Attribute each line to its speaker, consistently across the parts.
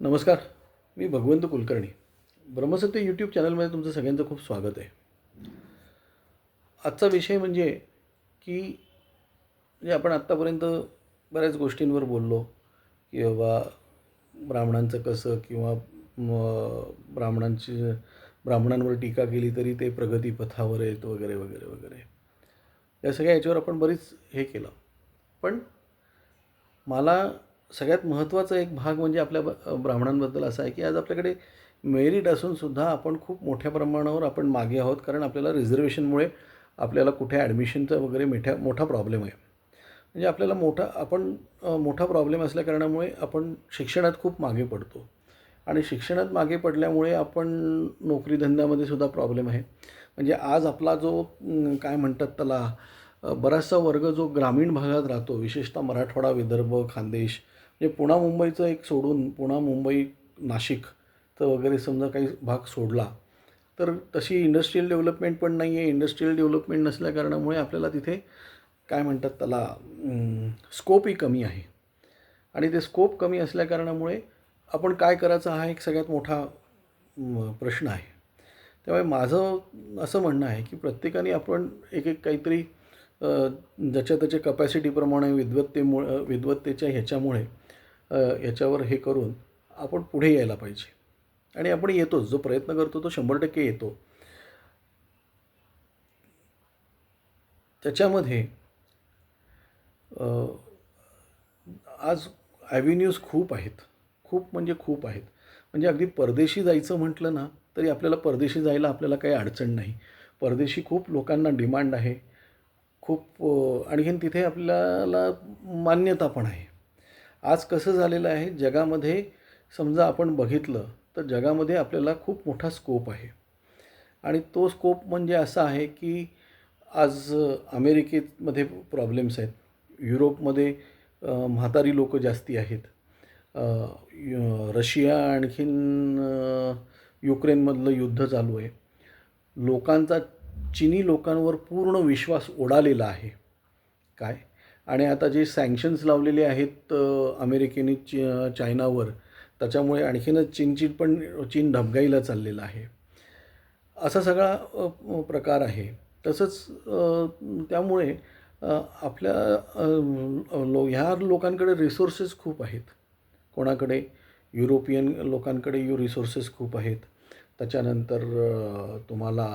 Speaker 1: नमस्कार मी भगवंत कुलकर्णी. ब्रह्मसत्य यूट्यूब चॅनलमध्ये तुमचं सगळ्यांचं खूप स्वागत आहे. आजचा विषय म्हणजे की म्हणजे आपण आत्तापर्यंत बऱ्याच गोष्टींवर बोललो की बाबा ब्राह्मणांचं कसं किंवा ब्राह्मणांची ब्राह्मणांवर टीका केली तरी ते प्रगतीपथावर आहेत वगैरे वगैरे वगैरे. या सगळ्या याच्यावर आपण बरीच हे केलं. पण मला सगळ्यात महत्त्वाचा एक भाग म्हणजे आपल्या ब- ब्राह्मणांबद्दल असा आहे की आज आपल्याकडे मेरिट असूनसुद्धा आपण खूप मोठ्या प्रमाणावर आपण मागे आहोत कारण आपल्याला रिझर्वेशनमुळे आपल्याला कुठे ॲडमिशनचा वगैरे मिठ्या मोठा प्रॉब्लेम आहे. म्हणजे आपल्याला मोठा आपण मोठा प्रॉब्लेम असल्याकारणामुळे आपण शिक्षणात खूप मागे पडतो. आणि शिक्षणात मागे पडल्यामुळे आपण नोकरीधंद्यामध्ये सुद्धा प्रॉब्लेम आहे. म्हणजे आज आपला जो काय म्हणतात त्याला बराचसा वर्ग जो ग्रामीण भागात राहतो विशेषतः मराठवाडा विदर्भ खानदेश म्हणजे पुणा मुंबईचं एक सोडून पुणा मुंबई नाशिकचं वगैरे समजा काही भाग सोडला तर तशी इंडस्ट्रीयल डेव्हलपमेंट पण नाही आहे इंडस्ट्रीयल डेव्हलपमेंट नसल्याकारणामुळे आपल्याला तिथे काय म्हणतात त्याला स्कोपही कमी आहे. आणि ते स्कोप कमी असल्याकारणामुळे आपण काय करायचं हा एक सगळ्यात मोठा प्रश्न आहे. त्यामुळे माझं असं म्हणणं आहे की प्रत्येकाने आपण एक एक काहीतरी ज्याच्या त्याच्या कपॅसिटीप्रमाणे विद्वत्तेमुळे विद्वत्तेच्या ह्याच्यामुळे ह्याच्यावर हे करून आपण पुढे यायला पाहिजे. आणि आपण येतोच. जो प्रयत्न करतो तो शंभर टक्के येतो. त्याच्यामध्ये आज ॲव्हेन्यूज खूप आहेत. खूप म्हणजे खूप आहेत. म्हणजे अगदी परदेशी जायचं म्हटलं ना तरी आपल्याला परदेशी जायला आपल्याला काही अडचण नाही. परदेशी खूप लोकांना डिमांड आहे. खूप आणखीन तिथे आपल्याला मान्यता पण आहे. आज कसं झालेलं आहे? जगामध्ये समजा आपण बघितलं तर जगामध्ये आपल्याला खूप मोठा स्कोप आहे. आणि तो स्कोप म्हणजे असा आहे की आज अमेरिकेमध्ये प्रॉब्लेम्स आहेत. युरोपमध्ये म्हातारी लोक जास्ती आहेत. रशिया आणखीन युक्रेनमधलं युद्ध चालू आहे. लोकांचा चिनी लोकांवर पूर्ण विश्वास ओढालेला आहे. काय? आणि आता जे सँक्शन्स लावलेले आहेत अमेरिकेने चि चायनावर त्याच्यामुळे आणखीनच चीनची पण चीन ढबगाईला चाललेला आहे. असा सगळा प्रकार आहे. तसंच त्यामुळे आपल्या लो ह्या लोकांकडे रिसोर्सेस खूप आहेत. कोणाकडे? युरोपियन लोकांकडे यू रिसोर्सेस खूप आहेत. त्याच्यानंतर तुम्हाला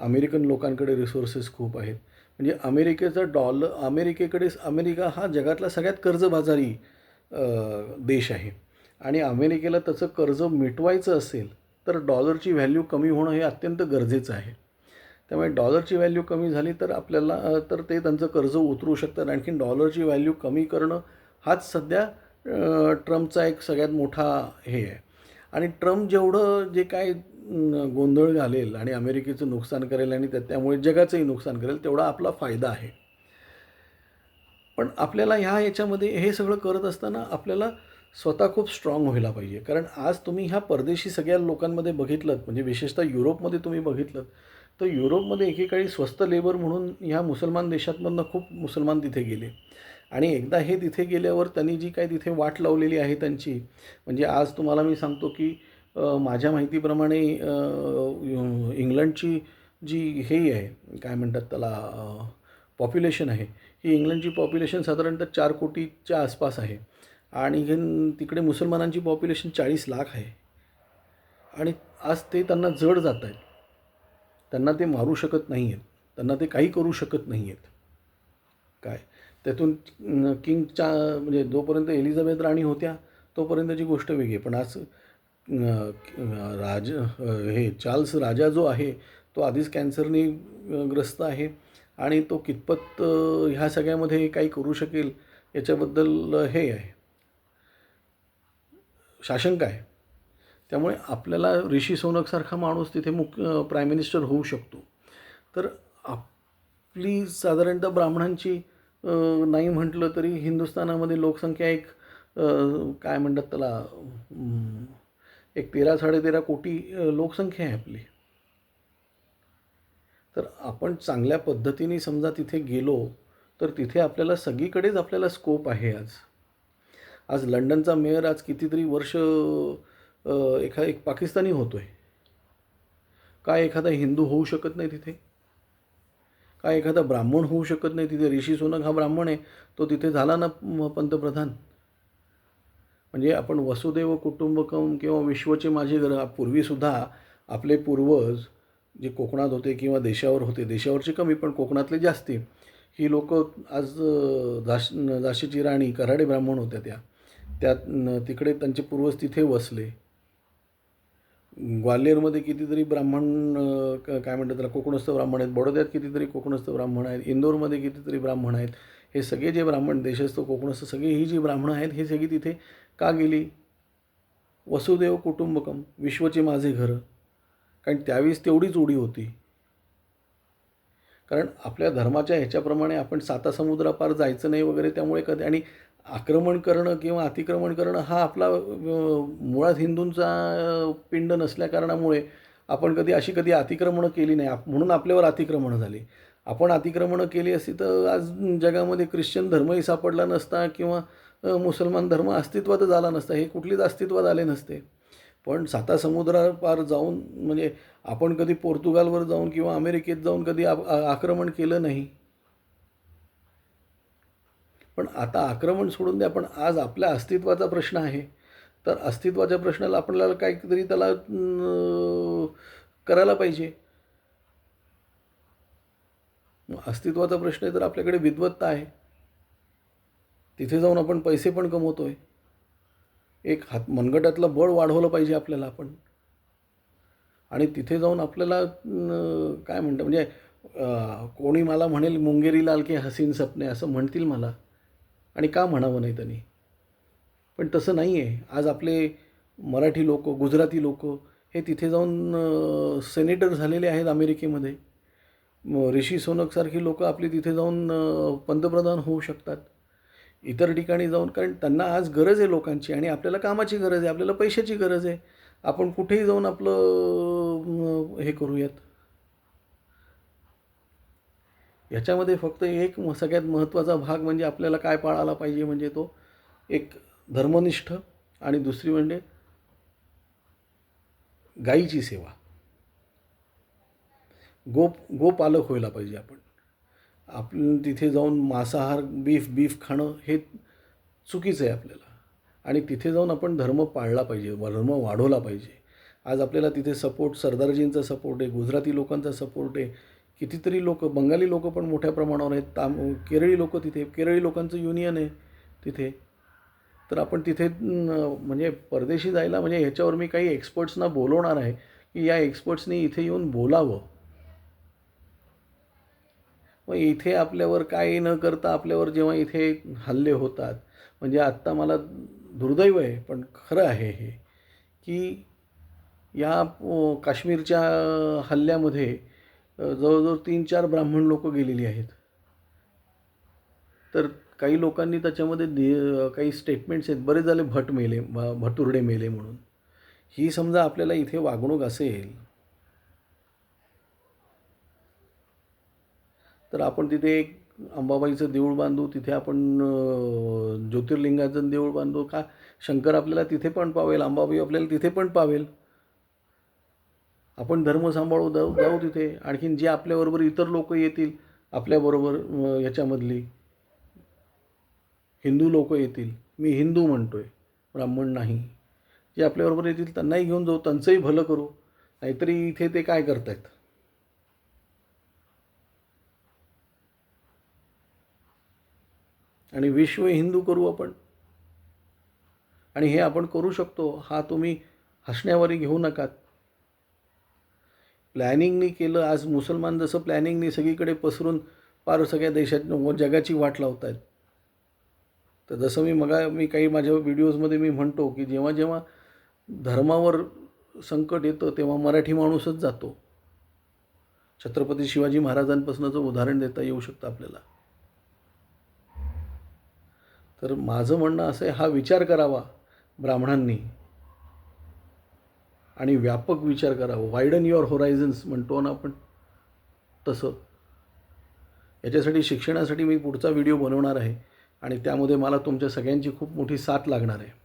Speaker 1: अमेरिकन लोकांकडे रिसोर्सेस खूप आहेत. म्हणजे अमेरिकेचा डॉलर अमेरिकेकडे अमेरिका हा जगातला सगळ्यात कर्जबाजारी देश आहे. आणि अमेरिकेला त्याचं कर्ज मिटवायचं असेल तर डॉलरची व्हॅल्यू कमी होणं हे अत्यंत गरजेचं आहे. त्यामुळे डॉलरची व्हॅल्यू कमी झाली तर आपल्याला तर ते त्यांचं कर्ज उतरू शकतात. आणखीन डॉलरची व्हॅल्यू कमी करणं हाच सध्या ट्रम्पचा एक सगळ्यात मोठा हे आहे. आणि ट्रम्प जेवढं जे काय गोंधळ घालेल आणि अमेरिकेचं नुकसान करेल आणि त्यामुळे जगाचंही नुकसान करेल तेवढा आपला फायदा आहे. पण आपल्याला ह्या याच्यामध्ये हे सगळं करत असताना आपल्याला स्वतः खूप स्ट्रॉंग व्हायला पाहिजे. कारण आज तुम्ही ह्या परदेशी सगळ्या लोकांमध्ये बघितलं म्हणजे विशेषतः युरोपमध्ये तुम्ही बघितलं तर युरोपमध्ये एकेकाळी स्वस्त लेबर म्हणून ह्या मुसलमान देशांमधनं खूप मुसलमान तिथे गेले. आणि एकदा हे तिथे गेल्यावर त्यांनी जी काही तिथे वाट लावलेली आहे त्यांची म्हणजे आज तुम्हाला मी सांगतो की माझ्या माहितीप्रमाणे इंग्लंडची जी हे आहे काय म्हणतात त्याला पॉप्युलेशन आहे ही इंग्लंडची पॉप्युलेशन साधारणतः चार कोटीच्या आसपास आहे. आणि तिकडे मुसलमानांची पॉप्युलेशन चाळीस लाख आहे. आणि आज ते त्यांना जड जात आहेत त्यांना ते मारू शकत नाही आहेत त्यांना ते काही करू शकत नाही आहेत काय? त्यातून किंगच्या म्हणजे जोपर्यंत एलिझाबेथ राणी होत्या तोपर्यंतची गोष्ट वेगळी आहे. पण आज राज हे चार्ल्स राजा जो आहे तो आधीच कॅन्सरने ग्रस्त आहे आणि तो कितपत ह्या सगळ्यामध्ये काही करू शकेल याच्याबद्दल हे आहे. शाशंक आहे. त्यामुळे आपल्याला ऋषी सोनकसारखा माणूस तिथे मुख्य प्राईम मिनिस्टर होऊ शकतो. तर आपली साधारणतः ब्राह्मणांची नाही म्हटलं तरी हिंदुस्थानामध्ये लोकसंख्या एक काय म्हणतात त्याला एक तेरा साडेतेरा कोटी लोकसंख्या आहे आपली. तर आपण चांगल्या पद्धतीने समजा तिथे गेलो तर तिथे आपल्याला सगळीकडेच आपल्याला स्कोप आहे आज. आज लंडनचा मेयर आज कितीतरी वर्ष अ, एखा एक पाकिस्तानी होतो आहे काय एखादा हिंदू होऊ शकत नाही तिथे? काय एखादा ब्राह्मण होऊ शकत नाही तिथे? ऋषी सोनक हा ब्राह्मण आहे तो तिथे झाला ना पंतप्रधान? म्हणजे आपण वसुदेव कुटुंबकम किंवा विश्वचे माझे घर पूर्वीसुद्धा आपले पूर्वज जे कोकणात होते किंवा देशावर होते देशावरचे कमी पण कोकणातले जास्ती ही लोक आज झाश झाशीची राणी कराडे ब्राह्मण होत्या त्या. त्यात तिकडे त्यांचे पूर्वज तिथे वसले. ग्वाल्हेरमध्ये कितीतरी ब्राह्मण काय म्हणतात त्याला कोकणस्थ ब्राह्मण आहेत. बडोद्यात कितीतरी कोकणस्थ ब्राह्मण आहेत. इंदोरमध्ये कितीतरी ब्राह्मण आहेत. हे सगळे जे ब्राह्मण देशस्थ कोकणस्थ सगळे ही जी ब्राह्मणं आहेत हे सगळी तिथे का गेली? वसुदेव कुटुंबकम विश्वचे माझे घर. कारण त्यावेळेस तेवढीच उडी होती. कारण आपल्या धर्माच्या ह्याच्याप्रमाणे आपण साता समुद्रापार जायचं नाही वगैरे त्यामुळे कधी आणि आक्रमण करणं किंवा अतिक्रमण करणं हा आपला मुळात हिंदूंचा पिंड नसल्याकारणामुळे आपण कधी अशी कधी अतिक्रमणं केली नाही. आप- म्हणून आपल्यावर अतिक्रमणं झाली. आपण अतिक्रमणं केली असती तर आज जगामध्ये ख्रिश्चन धर्मही सापडला नसता किंवा मुसलमान धर्म अस्तित्वातच आला नसता हे कुठलीच अस्तित्वात आले नसते. पण साता समुद्रापार जाऊन म्हणजे आपण कधी पोर्तुगालवर जाऊन किंवा अमेरिकेत जाऊन कधी आक्रमण केलं नाही. पण आता आक्रमण सोडून द्या पण आज आपल्या अस्तित्वाचा प्रश्न आहे. तर अस्तित्वाच्या प्रश्नाला आपल्याला काहीतरी त्याला करायला पाहिजे. अस्तित्वाचा प्रश्न आहे तर आपल्याकडे विद्वत्ता आहे. तिथे जाऊन आपण पैसे पण कमवतो आहे एक हात मनगटातलं बळ वाढवलं पाहिजे आपल्याला आपण. आणि तिथे जाऊन आपल्याला काय म्हणतं म्हणजे कोणी मला म्हणेल मुंगेरी लाल की हसीन सपने असं म्हणतील मला. आणि का म्हणावं नाही त्यांनी? पण तसं नाही आहे आज आपले मराठी लोक गुजराती लोक हे तिथे जाऊन सेनेटर झालेले आहेत अमेरिकेमध्ये. ऋषी सोनकसारखी लोक आपली तिथे जाऊन पंतप्रधान होऊ शकतात. इतर ठिकाणी जाऊन कारण त्यांना आज गरज आहे लोकांची आणि आपल्याला कामाची गरज आहे आपल्याला पैशाची गरज आहे. आपण कुठेही जाऊन आपलं हे करूयात. याच्यामध्ये फक्त एक सगळ्यात महत्त्वाचा भाग म्हणजे आपल्याला काय पाळायला पाहिजे म्हणजे तो एक धर्मनिष्ठ आणि दुसरी म्हणजे गाईची सेवा. गोप गोपालक व्हायला पाहिजे आपण. आपण तिथे जाऊन मांसाहार बीफ बीफ खाणं हे चुकीचं आहे आपल्याला. आणि तिथे जाऊन आपण धर्म पाळला पाहिजे धर्म वाढवला पाहिजे. आज आपल्याला तिथे सपोर्ट सरदारजींचा सपोर्ट आहे गुजराती लोकांचा सपोर्ट आहे. कितीतरी लोक बंगाली लोक पण मोठ्या प्रमाणावर आहेत. ताम केरळी लोक तिथे केरळी लोकांचं युनियन आहे तिथे. तर आपण तिथे म्हणजे परदेशी जायला म्हणजे ह्याच्यावर मी काही एक्सपर्ट्सना बोलवणार आहे की या एक्सपर्ट्सनी इथे येऊन बोलावं. मग इथे आपल्यावर काही न करता आपल्यावर जेव्हा इथे हल्ले होतात म्हणजे आत्ता मला दुर्दैव आहे पण खरं आहे हे की या काश्मीरच्या हल्ल्यामध्ये जवळजवळ तीन चार ब्राह्मण लोक गेलेली आहेत. तर काही लोकांनी त्याच्यामध्ये दि काही स्टेटमेंट्स आहेत. बरेच झाले भट मेले भ- भटुर्डे मेले म्हणून. ही समजा आपल्याला इथे वागणूक असेल तर आपण तिथे एक अंबाबाईचं देऊळ बांधू तिथे आपण ज्योतिर्लिंगाचं देऊळ बांधू का? शंकर आपल्याला तिथे पण पावेल अंबाबाई आपल्याला तिथे पण पावेल. आपण धर्म सांभाळू जाऊ जाऊ तिथे. आणखीन जे आपल्याबरोबर इतर लोक येतील आपल्याबरोबर याच्यामधली हिंदू लोक येतील. मी हिंदू म्हणतो आहे ब्राह्मण नाही. जे आपल्याबरोबर येतील त्यांनाही घेऊन जाऊ त्यांचंही भलं करू. नाहीतरी इथे ते काय करतायत? आणि विश्व हिंदू करू आपण. आणि हे आपण करू शकतो हा तुम्ही हसण्यावारी घेऊ नकात प्लॅनिंगनी केलं आज मुसलमान जसं प्लॅनिंगनी सगळीकडे पसरून पार सगळ्या देशात व जगाची वाट लावत आहेत तर जसं मी मगा मी काही माझ्या व्हिडिओजमध्ये मी म्हणतो की जेव्हा जेव्हा धर्मावर संकट येतं तेव्हा मराठी माणूसच जातो. छत्रपती शिवाजी महाराजांपासूनचं उदाहरण देता येऊ शकतं आपल्याला. तर माझं म्हणणं असं आहे हा विचार करावा ब्राह्मणांनी. आणि व्यापक विचार करावा. वायडन युअर होरायझन्स म्हणतो ना आपण तसं. याच्यासाठी शिक्षणासाठी मी पुढचा व्हिडिओ बनवणार आहे आणि त्यामध्ये मला तुमच्या सगळ्यांची खूप मोठी साथ लागणार आहे.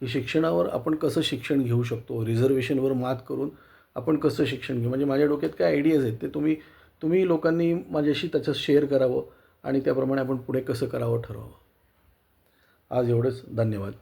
Speaker 1: की शिक्षणावर आपण कसं शिक्षण घेऊ शकतो? रिझर्वेशनवर मात करून आपण कसं शिक्षण घेऊ? म्हणजे माझ्या डोक्यात काय आयडियाज आहेत ते तुम्ही तुम्ही लोकांनी माझ्याशी त्याचं शेअर करावं. आणि त्याप्रमाणे आपण पुढे कसं करावं ठरवावं. आज एवढंच. धन्यवाद.